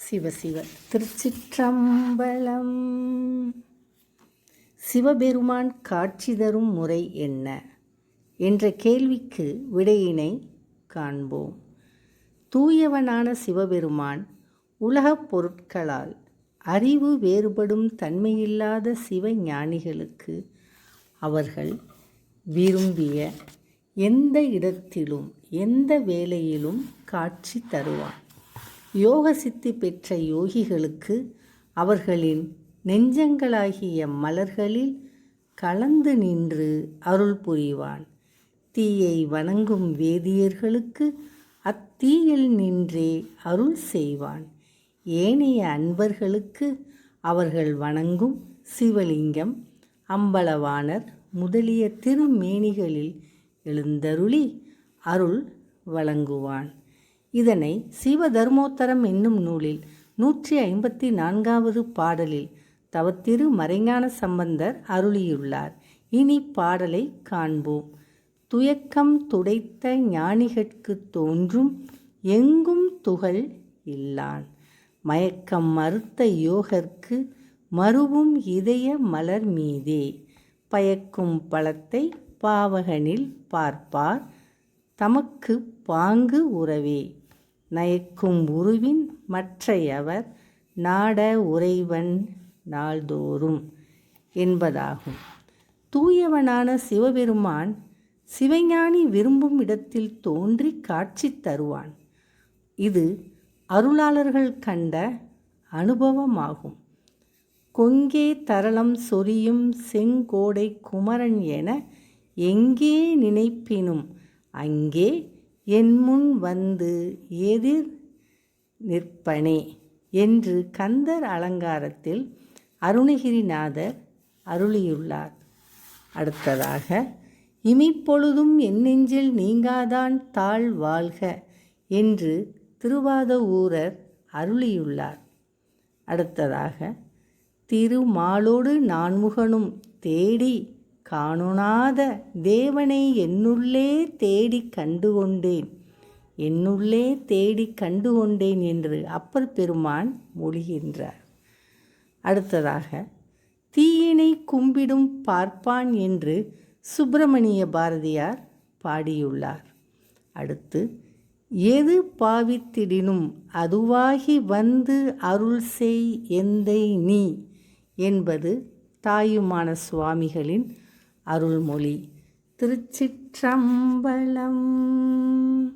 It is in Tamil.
சிவசிவ திருச்சிற்றம்பலம். சிவபெருமான் காட்சி தரும் முறை என்ன? என்ற கேள்விக்கு விடையினை காண்போம். தூயவனான சிவபெருமான் உலகப் பொருட்களால் அறிவு வேறுபடும் தன்மையில்லாத சிவ ஞானிகளுக்கு அவர்கள் விரும்பிய எந்த இடத்திலும் எந்த வேலையிலும் காட்சி தருவான். யோக சித்தி பெற்ற யோகிகளுக்கு அவர்களின் நெஞ்சங்களாகிய மலர்களில் கலந்து நின்று அருள் புரிவான். தீயை வணங்கும் வேதியர்களுக்கு அத்தீயில் நின்றே அருள் செய்வான். ஏனைய அன்பர்களுக்கு அவர்கள் வணங்கும் சிவலிங்கம் அம்பலவாணர் முதலிய திருமேனிகளில் எழுந்தருளி அருள் வழங்குவான். இதனை சிவதர்மோத்தரம் என்னும் நூலில் நூற்றி ஐம்பத்தி நான்காவது பாடலில் தவத்திரு மறைஞான சம்பந்தர் அருளியுள்ளார். இனி பாடலை காண்போம். துயக்கம் துடைத்த ஞானிகட்கு தோன்றும் எங்கும் துகள் இல்லான். மயக்கம் மறுத்த யோகர்க்கு மறுவும் இதய மலர் மீதே. பயக்கும் பழத்தை பாவகனில் பார்ப்பார். தமக்கு பாங்கு உறவே. நயக்கும் உருவின் மற்றையவர் நாட உறைவன் நாள்தோறும் என்பதாகும். தூயவனான சிவபெருமான் சிவஞானி விரும்பும் இடத்தில் தோன்றி காட்சி தருவான். இது அருளாளர்கள் கண்ட அனுபவமாகும். கொங்கே தரளம் சொரியும் செங்கோடை குமரன் என எங்கே நினைப்பினும் அங்கே என் முன் வந்து எதிர் நிற்பனே என்று கந்தர் அலங்காரத்தில் அருணகிரிநாதர் அருளியுள்ளார். அடுத்ததாக இமிப்பொழுதும் என் நெஞ்சில் நீங்காதான் தாழ் வாழ்க என்று திருவாத ஊரர் அருளியுள்ளார். அடுத்ததாக திருமாலோடு நான்முகனும் தேடி காணுனாத தேவனை என்னுள்ளே தேடி கண்டுகொண்டேன். என்னுள்ளே தேடி கண்டுகொண்டேன் என்று அப்பர் பெருமான் மொழிகின்றார். அடுத்ததாக தீயினை கும்பிடும் பார்ப்பான் என்று சுப்பிரமணிய பாரதியார் பாடியுள்ளார். அடுத்து எது பாவித்திடினும் அதுவாகி வந்து அருள் செய் எந்தை நீ என்பது தாயுமான சுவாமிகளின் அருள்மொழி. திருச்சிற்றம்பலம்.